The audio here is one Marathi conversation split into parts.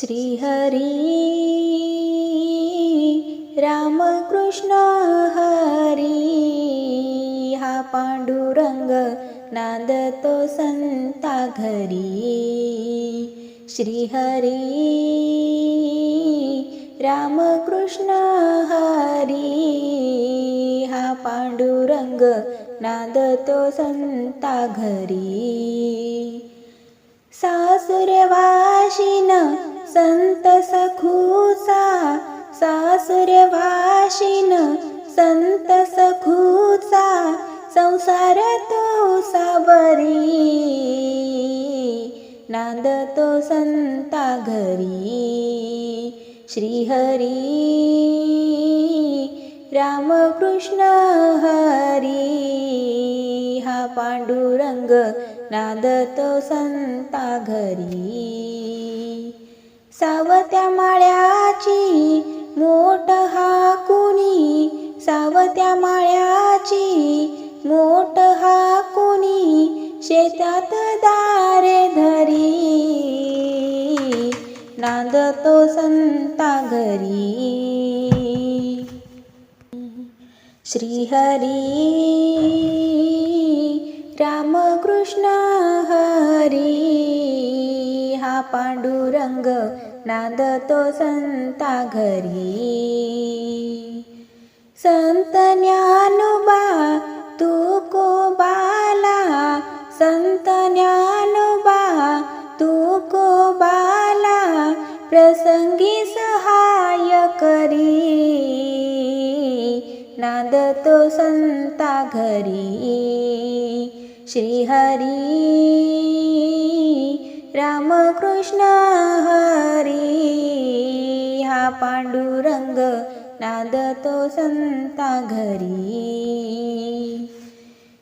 श्रीहरी। रामकृष्ण हरी। हा पांडुरंग नांदतो संता घरी। श्रीहरी। रामकृष्ण हरी। हा पांडुरंग नांदतो संता घरी। संत सखूचा सासुरवाशिन संत सखूचा संसार तो साबरी नांदतो संता घरी. श्रीहरी रामकृष्ण हरी. हा पांडुरंग नांदतो संता घरी. सावत्या माळ्याची मोठ हाकुनी सावत्या माळ्याची मोठ हाकुनी शेतात दारे धरी. नांदतो संता घरी श्रीहरी रामकृष्ण पांडुरंग नांदतो संता घरी संत ज्ञानोबा तू को बाला. संत ज्ञानोबा तू को बाला. प्रसंगी सहाय करी. नांदतो संता घरी श्रीहरी. रामकृष्ण हरी हा पांडुरंग नांदतो संता घरी.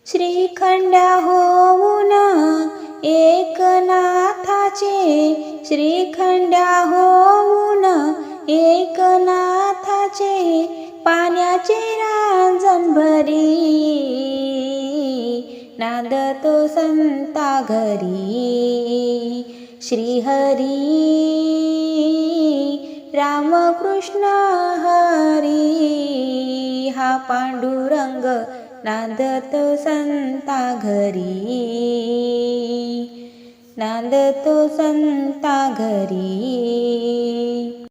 श्रीखंडा होऊन एकनाथाचे श्रीखंडा होऊन एकनाथाचे पाण्याचे रांजण भरी. नांदतो संता घरी. श्रीहरी। रामकृष्ण हरी हा पांडुरंग नांदतो संता घरी नांदतो संता घरी